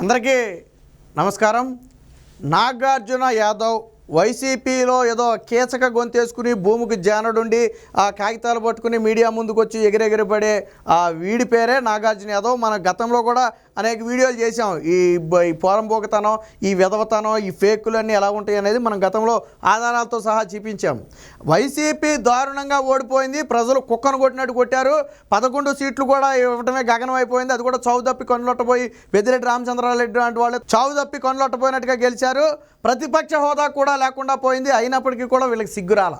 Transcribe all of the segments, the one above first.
అందరికీ నమస్కారం. నాగార్జున యాదవ్ వైసీపీలో ఏదో కీచక గొంతేసుకుని భూమికి జానడుండి ఆ కాగితాలు పట్టుకుని మీడియా ముందుకు వచ్చి ఎగిరెగిరిపడే ఆ వీడి పేరే నాగార్జున యాదవ్. మన గతంలో కూడా అనేక వీడియోలు చేసాం ఈ బ- ఈ ఈ విధవతనం ఈ ఫేకులన్నీ ఎలా ఉంటాయి అనేది మనం గతంలో ఆధారాలతో సహా చూపించాం. వైసీపీ దారుణంగా ఓడిపోయింది. ప్రజలు కుక్కను కొట్టినట్టు కొట్టారు. పదకొండు సీట్లు కూడా ఇవ్వటమే గగనం అయిపోయింది అది కూడా చావు తప్పి కొనలొట్టపోయి పెద్దిరెడ్డి రామచంద్రారెడ్డి లాంటి వాళ్ళు చావు తప్పి కొనలొట్టపోయినట్టుగా గెలిచారు. ప్రతిపక్ష హోదా కూడా లేకుండా పోయింది. అయినప్పటికీ కూడా వీళ్ళకి సిగ్గురాల.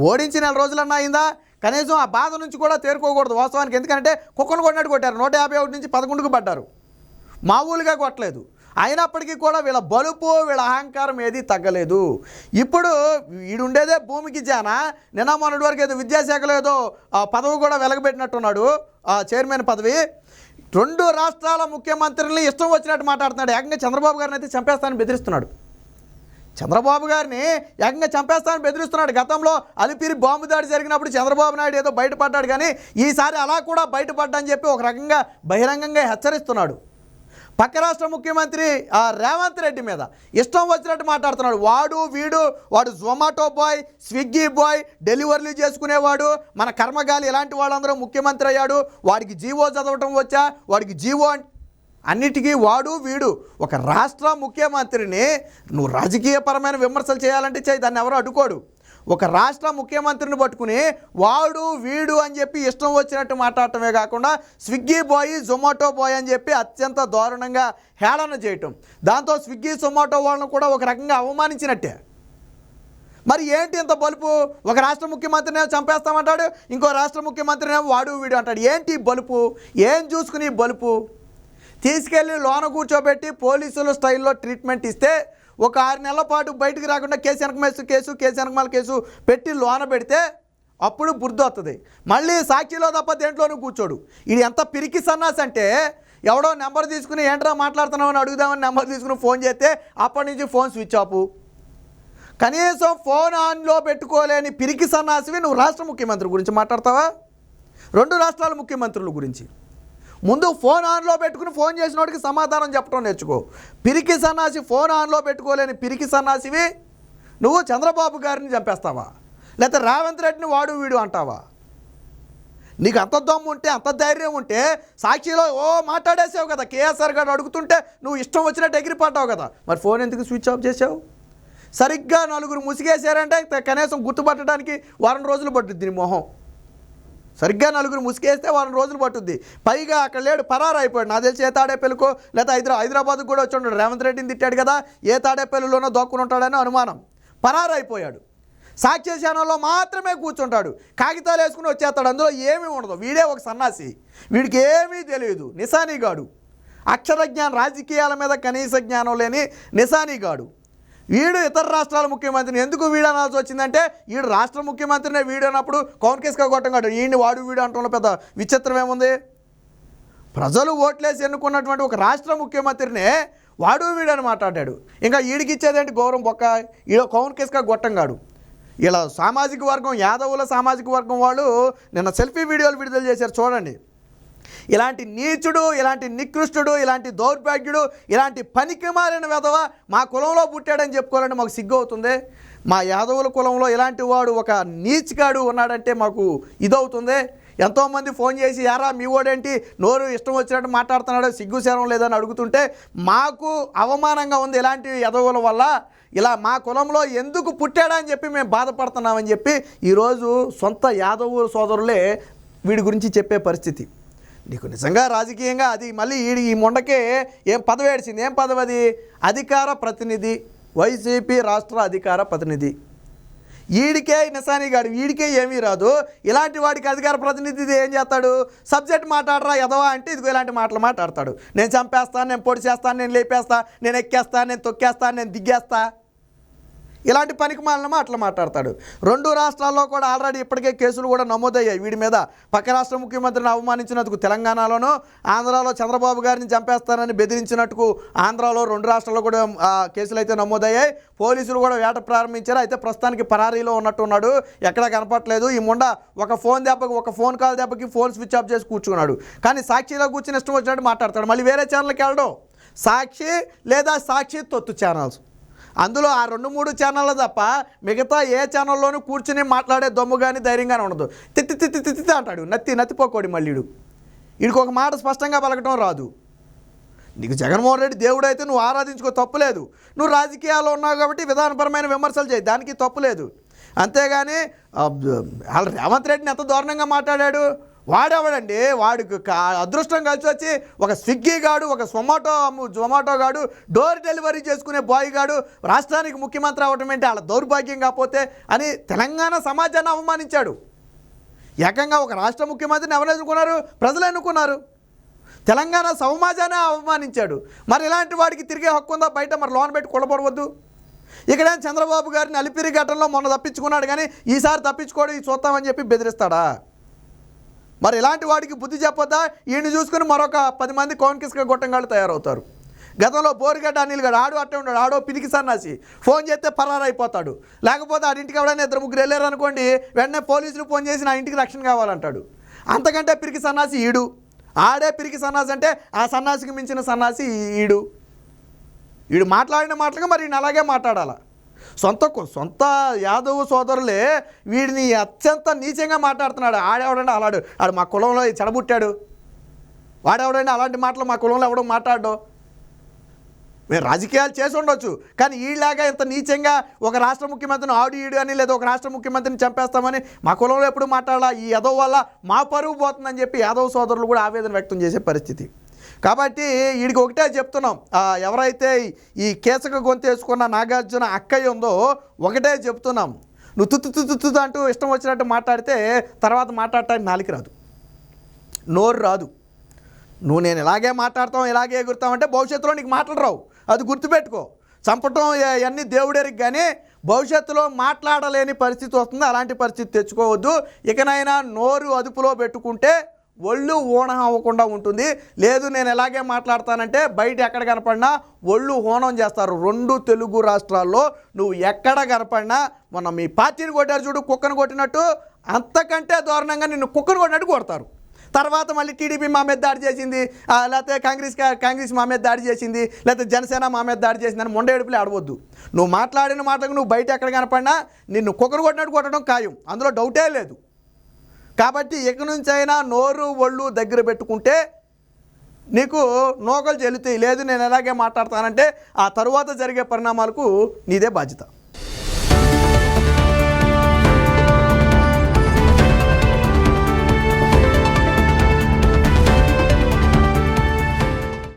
ఓడించి నెల రోజులన్నా అయిందా? కనీసం ఆ బాధ నుంచి కూడా తేరుకోకూడదు వాస్తవానికి. ఎందుకంటే కుక్కను కొట్టినట్టు కొట్టారు. నూట యాభై ఒకటి నుంచి పదకొండుకు పడ్డారు. మామూలుగా కొట్టలేదు. అయినప్పటికీ కూడా వీళ్ళ బలుపు వీళ్ళ అహంకారం ఏది తగ్గలేదు. ఇప్పుడు వీడుండేదే భూమికి జానా. నిన్న మొన్నటి వరకు ఏదో విద్యాశాఖలో ఏదో ఆ పదవి కూడా వెలగబెట్టినట్టున్నాడు చైర్మన్ పదవి. రెండు రాష్ట్రాల ముఖ్యమంత్రుల్ని ఇష్టం వచ్చినట్టు మాట్లాడుతున్నాడు. ఏకంగా చంద్రబాబు గారిని అయితే చంపేస్తానని బెదిరిస్తున్నాడు. చంద్రబాబు గారిని ఏకంగా చంపేస్తానని బెదిరిస్తున్నాడు. గతంలో అలిపిరి బాంబు దాడి జరిగినప్పుడు చంద్రబాబు నాయుడు ఏదో బయటపడ్డాడు కానీ ఈసారి అలా కూడా బయటపడ్డని చెప్పి ఒక రకంగా బహిరంగంగా హెచ్చరిస్తున్నాడు. పక్క రాష్ట్ర ముఖ్యమంత్రి ఆ, రేవంత్ రెడ్డి మీద ఇష్టం వచ్చినట్టు మాట్లాడుతున్నాడు. వాడు వీడు వాడు జొమాటో బాయ్ స్విగ్గీ బాయ్ డెలివరీలు చేసుకునేవాడు. మన కర్మగాలి ఇలాంటి వాళ్ళందరూ ముఖ్యమంత్రి అయ్యాడు. వాడికి జీవో చదవటం వచ్చా? వాడికి జీవో అన్నిటికీ వాడు వీడు. ఒక రాష్ట్ర ముఖ్యమంత్రిని నువ్వు రాజకీయపరమైన విమర్శలు చేయాలంటే చేయి దాన్ని ఎవరు అడ్డుకోడు. ఒక రాష్ట్ర ముఖ్యమంత్రిని పట్టుకుని వాడు వీడు అని చెప్పి ఇష్టం వచ్చినట్టు మాట్లాడటమే కాకుండా స్విగ్గీ బాయ్ జొమాటో బాయ్ అని చెప్పి అత్యంత దారుణంగా హేళన చేయటం. దాంతో స్విగ్గీ జొమాటో వాళ్ళను కూడా ఒక రకంగా అవమానించినట్టే. మరి ఏంటి ఇంత బలుపు? ఒక రాష్ట్ర ముఖ్యమంత్రినే చంపేస్తామంటాడు ఇంకో రాష్ట్ర ముఖ్యమంత్రిని వాడు వీడు అంటాడు. ఏంటి బలుపు? ఏం చూసుకుని బలుపు? తీసుకెళ్ళి లోన కూర్చోబెట్టి పోలీసుల స్టైల్లో ట్రీట్మెంట్ ఇస్తే ఒక ఆరు నెలల పాటు బయటకు రాకుండా కేసు వెనకమేసు కేసు కేసు వెనకమాల కేసు పెట్టి లోన పెడితే అప్పుడు బుద్ధి వస్తుంది మళ్ళీ సాక్షిలో తప్ప దేంట్లోనూ కూర్చోడు. ఇది ఎంత పిరికి సన్నాస్ అంటే ఎవడో నెంబర్ తీసుకుని ఏంట్రా మాట్లాడుతున్నామని అడుగుదామని నెంబర్ తీసుకుని ఫోన్ చేస్తే అప్పటి నుంచి ఫోన్ స్విచ్ ఆఫ్ కనీసం ఫోన్ ఆన్లో పెట్టుకోలేని పిరికి సన్నాసివి నువ్వు రాష్ట్ర ముఖ్యమంత్రి గురించి మాట్లాడతావా? రెండు రాష్ట్రాల ముఖ్యమంత్రుల గురించి. ముందు ఫోన్ ఆన్లో పెట్టుకుని ఫోన్ చేసినోడికి సమాధానం చెప్పడం నేర్చుకో. పిరికి సన్నాసి ఫోన్ ఆన్లో పెట్టుకోలేని పిరికి సన్నాసివి నువ్వు చంద్రబాబు గారిని చంపేస్తావా? లేకపోతే రేవంత్ రెడ్డిని వాడు వీడు అంటావా? నీకు అంత దమ్ము ఉంటే అంత ధైర్యం ఉంటే సాక్షిలో ఓ మాట్లాడేసావు కదా కేఎస్ఆర్ గారు అడుగుతుంటే నువ్వు ఇష్టం వచ్చినట్టు ఎగిరిపడ్డావు కదా. మరి ఫోన్ ఎందుకు స్విచ్ ఆఫ్ చేసావు సరిగ్గా నలుగురు ముసిగేశారంటే కనీసం గుర్తుపట్టడానికి వారం రోజులు పట్టుద్ది నీ మొహం. సరిగ్గా నలుగురు ముసుకేస్తే వారం రోజులు పట్టుద్ది. పైగా అక్కడ లేడు పరారు అయిపోయాడు తెలిసి ఏ తాడేపల్లికో లేదా హైదరా హైదరాబాద్కు కూడా వచ్చి ఉంటాడు రేవంత్ రెడ్డిని తిట్టాడు కదా ఏ తాడేపల్లిలోనో దోక్కుని ఉంటాడని అనుమానం. పరారు అయిపోయాడు సాక్ష్య శానంలో మాత్రమే కూర్చుంటాడు. కాగితాలు వేసుకుని వచ్చేస్తాడు. అందులో ఏమీ ఉండదు. వీడే ఒక సన్నాసి. వీడికి ఏమీ తెలియదు. నిశానీగాడు అక్షర జ్ఞానం రాజకీయాల మీద కనీస జ్ఞానం లేని నిశానీగాడు వీడు ఇతర రాష్ట్రాల ముఖ్యమంత్రిని ఎందుకు వీడు అనాల్సి వచ్చిందంటే వీడు రాష్ట్ర ముఖ్యమంత్రినే వీడు అన్నప్పుడు కౌన్కేస్గా కొట్టంగాడు ఈయన్ని వాడు వీడు అంటున్న పెద్ద విచిత్రం ఏముంది? ప్రజలు ఓట్లేసి ఎన్నుకున్నటువంటి ఒక రాష్ట్ర ముఖ్యమంత్రినే వాడు వీడని మాట్లాడాడు. ఇంకా ఈడికిచ్చేదేంటి గౌరవం బొక్క. ఈడ కౌన్ కేసుగా గొట్టంగాడు ఇలా సామాజిక వర్గం యాదవుల సామాజిక వర్గం వాళ్ళు నిన్న సెల్ఫీ వీడియోలు విడుదల చేశారు. చూడండి. ఇలాంటి నీచుడు ఇలాంటి నికృష్టుడు ఇలాంటి దౌర్భాగ్యుడు ఇలాంటి పనికి మారిన వెధవ మా కులంలో పుట్టాడని చెప్పుకోవాలంటే మాకు సిగ్గు అవుతుంది మా యాదవుల కులంలో ఇలాంటి వాడు ఒక నీచిగాడు ఉన్నాడంటే మాకు ఇదవుతుంది. ఎంతోమంది ఫోన్ చేసి యారా మీ ఓడేంటి? నోరు ఇష్టం వచ్చినట్టు మాట్లాడుతున్నాడు సిగ్గు శరం లేదని అడుగుతుంటే మాకు అవమానంగా ఉంది ఇలాంటి యదవుల వల్ల. ఇలా మా కులంలో ఎందుకు పుట్టాడా అని చెప్పి మేము బాధపడుతున్నామని చెప్పి ఈరోజు సొంత యాదవుల సోదరులే వీడి గురించి చెప్పే పరిస్థితి. నీకు నిజంగా రాజకీయంగా అది మళ్ళీ ఈ ఈ మొండకే ఏం పదవి ఏడిచింది? ఏం పదవది? అధికార ప్రతినిధి వైసీపీ రాష్ట్ర అధికార ప్రతినిధి. ఈడికే నిశానిగాడు వీడికే ఏమీ రాదు. ఇలాంటి వాడికి అధికార ప్రతినిధి ఏం చేస్తాడు? సబ్జెక్ట్ మాట్లాడరా ఎదవా అంటే ఇదిగో ఇలాంటి మాటలు మాట్లాడతాడు. నేను చంపేస్తాను నేను పొడి చేస్తాను నేను లేపేస్తా నేను ఎక్కేస్తా నేను తొక్కేస్తాను నేను దిగ్గేస్తా ఇలాంటి పనికి మాలిన మాటలు మాట్లాడతాడు. రెండు రాష్ట్రాల్లో కూడా ఆల్రెడీ ఇప్పటికే కేసులు కూడా నమోదయ్యాయి. వీడి మీద పక్క రాష్ట్ర ముఖ్యమంత్రిని అవమానించినందుకు తెలంగాణలోనూ ఆంధ్రాలో చంద్రబాబు గారిని చంపేస్తానని బెదిరించినట్టుకు ఆంధ్రాలో రెండు రాష్ట్రాల్లో కూడా కేసులు అయితే నమోదయ్యాయి. పోలీసులు కూడా వేట ప్రారంభించారు. అయితే ప్రస్తుతానికి పరారీలో ఉన్నట్టున్నాడు. ఎక్కడా కనపట్లేదు ఈ ముండ ఒక ఫోన్ దెబ్బకి ఒక ఫోన్ కాల్ దెబ్బకి ఫోన్ స్విచ్ ఆఫ్ చేసి కూర్చున్నాడు. కానీ సాక్షిలో కూర్చుని ఇష్టం వచ్చినట్టు మాట్లాడతాడు. మళ్ళీ వేరే ఛానల్కి వెళ్ళడం. సాక్షి లేదా సాక్షి తొత్తు ఛానల్స్ అందులో ఆ రెండు మూడు ఛానళ్ళు తప్ప మిగతా ఏ ఛానల్లోనూ కూర్చుని మాట్లాడే దొమ్ము కానీ ధైర్యంగానే ఉండదు. తిత్తి తిత్తి తిత్తి అంటాడు. నత్తి నత్తిపోకోడి మళ్ళీడు వీడికి ఒక మాట స్పష్టంగా పలకటం రాదు. నీకు జగన్మోహన్ రెడ్డి దేవుడు అయితే నువ్వు ఆరాధించుకో తప్పులేదు నువ్వు రాజకీయాల్లో ఉన్నావు కాబట్టి విధానపరమైన విమర్శలు చేయి. దానికి తప్పులేదు అంతేగాని వాళ్ళు రేవంత్ రెడ్డిని ఎంత దారుణంగా మాట్లాడాడు? వాడెవడండి? వాడికి కా- అదృష్టం కలిసి వచ్చి ఒక స్విగ్గీ గాడు ఒక జొమాటో అమ్ము- జొమాటో గాడు డోర్ డెలివరీ చేసుకునే బాయ్ గాడు రాష్ట్రానికి ముఖ్యమంత్రి అవ్వటం ఏంటి? వాళ్ళ దౌర్భాగ్యం కాకపోతే అని తెలంగాణ సమాజాన్ని అవమానించాడు. ఏకంగా ఒక రాష్ట్ర ముఖ్యమంత్రిని ఎవరు ఎన్నుకున్నారు? ప్రజలు ఎన్నుకున్నారు. తెలంగాణ సమాజాన్ని అవమానించాడు. మరి ఇలాంటి వాడికి తిరిగే హక్కు ఉందా? బయట మరి లోన్ పెట్టి కొలబడవద్దు ఇక్కడ చంద్రబాబు గారిని అలిపిరి ఘటనలో మొన్న తప్పించుకున్నాడు కానీ ఈసారి తప్పించుకోవడం చూస్తామని చెప్పి బెదిరిస్తాడా? మరి ఇలాంటి వాడికి బుద్ధి చెప్పొద్దా? ఈయన చూసుకుని మరొక పది మంది కోన్కిస్క గొట్టంగాళ్ళు తయారవుతారు. గతంలో బోరిగడ్డ అనిల్ గారు ఆడు అట్టే ఉన్నాడు ఆడో పిరికి సన్నాసి. ఫోన్ చేస్తే పరారైపోతాడు. లేకపోతే ఆడింటికి ఎవడైనా ఇద్దరు ముగ్గురు వెళ్ళారు అనుకోండి వెంటనే పోలీసులు ఫోన్ చేసి నా ఇంటికి రక్షణ కావాలంటాడు. అంతకంటే పిరికి సన్నాసి ఈడు. ఆడే పిరికి సన్నాసి అంటే ఆ సన్నాసికి మించిన సన్నాసి ఈడు. వీడు మాట్లాడిన మాటలుగా మరి అలాగే మాట్లాడాలా? సొంత సొంత యాదవ్ సోదరులే వీడిని అత్యంత నీచంగా మాట్లాడుతున్నాడు. ఆడేవాడండి అలాడు. ఆడు మా కులంలో చెడబుట్టాడు. వాడేవాడండి అలాంటి మాటలు మా కులంలో ఎవడో మాట్లాడు మేము రాజకీయాలు చేసి ఉండొచ్చు. కానీ ఈలాగా ఇంత నీచంగా ఒక రాష్ట్ర ముఖ్యమంత్రిని ఆడు ఈడు అని లేదా ఒక రాష్ట్ర ముఖ్యమంత్రిని చంపేస్తామని మా కులంలో ఎప్పుడు మాట్లాడాలా? ఈ యాదవ్ వల్ల మా పరువు పోతుందని చెప్పి యాదవ్ సోదరులు కూడా ఆవేదన వ్యక్తం చేసే పరిస్థితి. కాబట్టి వీడికి ఒకటే చెప్తున్నాం. ఎవరైతే ఈ కేసక గొంతేసుకున్న నాగార్జున అక్కయ్య ఉందో ఒకటే చెప్తున్నాం. నువ్వు తుత్తు తుత్తు అంటూ ఇష్టం వచ్చినట్టు మాట్లాడితే తర్వాత మాట్లాడటానికి నాలికి రాదు. నోరు రాదు. నువ్వు నేను ఇలాగే మాట్లాడతాం ఇలాగే ఎగురుతామంటే భవిష్యత్తులో నీకు మాటలు రావు. అది గుర్తుపెట్టుకో. చంపటం ఇవన్నీ దేవుడేరికి కానీ భవిష్యత్తులో మాట్లాడలేని పరిస్థితి వస్తుంది. అలాంటి పరిస్థితి తెచ్చుకోవద్దు. ఇకనైనా నోరు అదుపులో పెట్టుకుంటే ఒళ్ళు ఓణం అవ్వకుండా ఉంటుంది. లేదు నేను ఎలాగే మాట్లాడతానంటే బయట ఎక్కడ కనపడినా ఒళ్ళు హోనం చేస్తారు. రెండు తెలుగు రాష్ట్రాల్లో నువ్వు ఎక్కడ కనపడినా మొన్న మీ పార్టీని కొట్టారు చూడు కుక్కను కొట్టినట్టు అంతకంటే దారుణంగా నిన్ను కుక్కను కొట్టినట్టు కొడతారు. తర్వాత మళ్ళీ టీడీపీ మా మీద దాడి చేసింది. లేకపోతే కాంగ్రెస్ కా- కాంగ్రెస్ మా మీద దాడి చేసింది. లేకపోతే జనసేన మా మీద దాడి చేసింది అని మొండేడుపులే ఆడవద్దు. నువ్వు మాట్లాడిన మాటలకు నువ్వు బయట ఎక్కడ కనపడినా నిన్ను కుక్కను కొట్టినట్టు కొట్టడం ఖాయం. అందులో డౌటే లేదు. కాబట్టి ఇక నుంచి అయినా నోరు ఒళ్ళు దగ్గర పెట్టుకుంటే నీకు నోకలు చెల్లుతాయి లేదు నేను ఎలాగే మాట్లాడతానంటే ఆ తరువాత జరిగే పరిణామాలకు నీదే బాధ్యత.